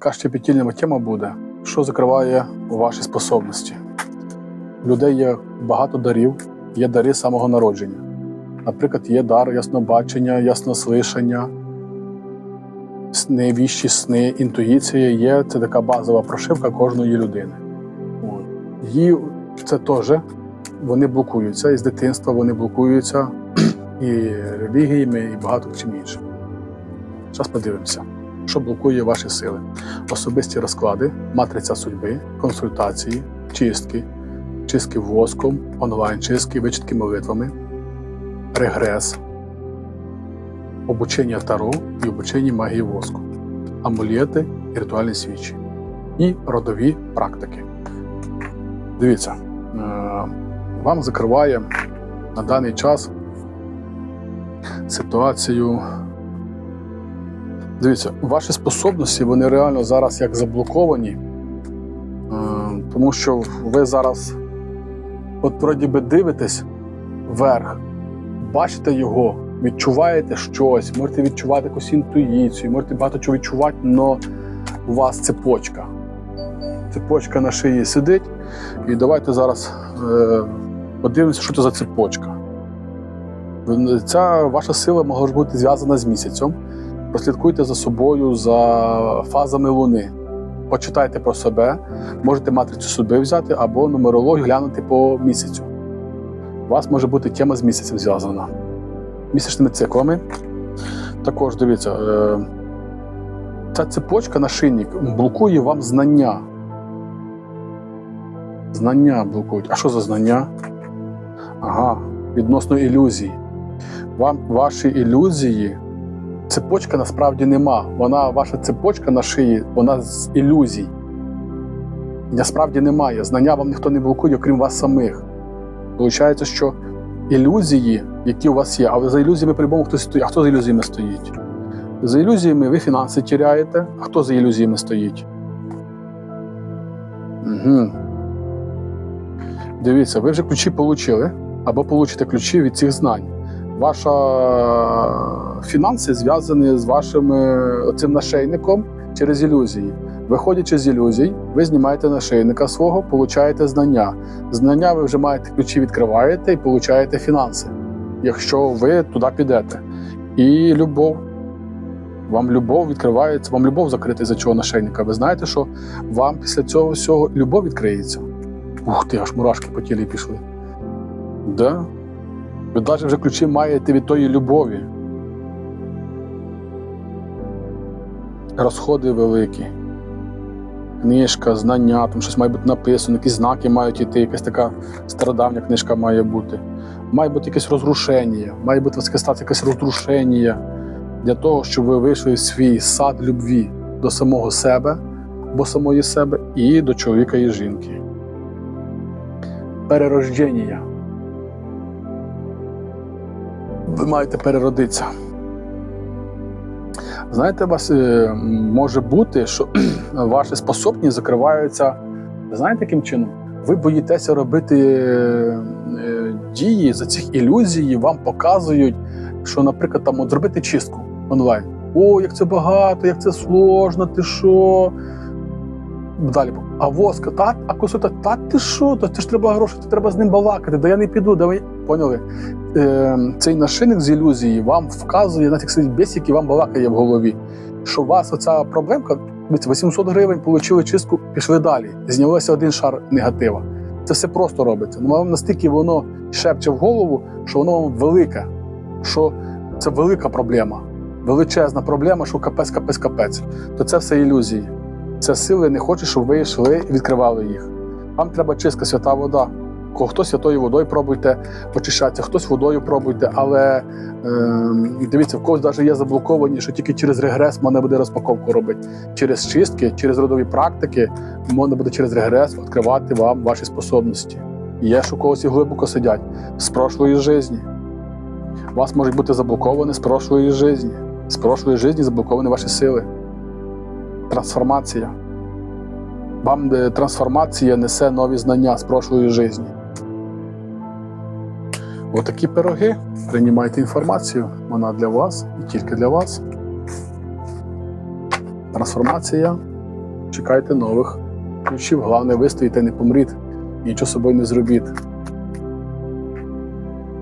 така щепетільна тема буде, що закриває ваші способності. У людей є багато дарів, є дари самого народження. Наприклад, є дар яснобачення, яснослишання, сни, віщі сни, інтуїція є це така базова прошивка кожної людини. Її це теж вони блокуються, і з дитинства вони блокуються і релігіями, і багато чим іншим. Зараз подивимося, що блокує ваші сили. Особисті розклади, матриця судьби, консультації, чистки, чистки воском, онлайн-чистки, вичитки молитвами, регрес, обучення таро і обучення магії воску, амулети і ритуальні свічі, і родові практики. Дивіться, е, вам закриває на даний час ситуацію. Дивіться, ваші способності вони реально зараз як заблоковані, е, тому що ви зараз, от вроді би дивитесь вверх, бачите його, відчуваєте щось, можете відчувати якусь інтуїцію, можете багато чого відчувати, але у вас цепочка. Цепочка на шиї сидить. І давайте зараз е, подивимося, що це за цепочка. Ця ваша сила може бути зв'язана з місяцем. Прослідкуйте за собою, за фазами Луни. Почитайте про себе, можете матрицю судьби взяти або нумерологію глянути по місяцю. У вас може бути тема з місяцем зв'язана. Місячними циклами. Також дивіться, е, ця цепочка нашийник блокує вам знання. Знання блокують. А що за знання? Ага, відносно ілюзій. Вам ваші ілюзії, цепочка насправді нема. Вона, ваша цепочка на шиї, вона з ілюзій. Насправді немає. Знання вам ніхто не блокує, окрім вас самих. Получається, що ілюзії, які у вас є, але за ілюзіями по-любому хтось стоїть. А хто за ілюзіями стоїть? За ілюзіями ви фінанси тіряєте. А хто за ілюзіями стоїть? Угу. Дивіться, ви вже ключі отримали, або получите ключі від цих знань. Ваша фінанси зв'язані з вашим е, цим нашейником через ілюзії. Виходячи з ілюзій, ви знімаєте нашийника свого, получаєте знання. Знання ви вже маєте ключі, відкриваєте і получаєте фінанси, якщо ви туди підете. І любов. Вам любов відкривається, вам любов закрита за цього нашийника. Ви знаєте, що вам після цього всього любов відкриється. Ух ти, аж мурашки по тілі пішли. Да? Ви навіть вже ключі маєте від тої любові. Розходи великі. Книжка, знання, там щось має бути написано, якісь знаки мають йти, якась така стародавня книжка має бути. Має бути якесь розрушення, має бути стати якесь розрушення для того, щоб ви вийшли в свій сад любві до самого себе або самої себе і до чоловіка і жінки. Перерождення. Ви маєте переродитися. Знаєте, у вас е, може бути, що ваші способні закриваються. Знаєте, яким чином? Ви боїтеся робити е, дії за цих ілюзій, вам показують, що, наприклад, там от зробити чистку онлайн. О, як це багато, як це сложно, ти що? Далі. А воска, та, а консульта, та ти що? Та це ж треба гроші, треба з ним балакати, да я не піду, давай. Поняли? Е, Цей нашийник з ілюзії вам вказує на тих сидить бес, який вам балакає в голові. Що у вас оця проблемка, 800 гривень, отримали чистку, пішли далі. Знялося один шар негатива. Це все просто робиться. Ну, вам настільки воно шепче в голову, що воно вам велике, що це велика проблема, величезна проблема, що капець, капець, капець. То це все ілюзії. Це сили не хоче, щоб ви йшли і відкривали їх. Вам треба чистка свята вода. Хтось святою водою пробуйте очищатися, хтось водою пробуйте, але е, дивіться, в когось навіть є заблоковані, що тільки через регрес можна буде розпаковку робити. Через чистки, через родові практики можна буде через регрес відкривати вам ваші способності. Є, що у когось і глибоко сидять з прошлої житті. У вас можуть бути заблоковані з прошлої житті. З прошлої житті заблоковані ваші сили. Трансформація. Вам е, трансформація несе нові знання з прошлої житті. Отакі пироги. Приймайте інформацію. Вона для вас і тільки для вас. Трансформація чекайте нових ключів. Головне, вистоїте, не помріть, нічого собою не зробіть.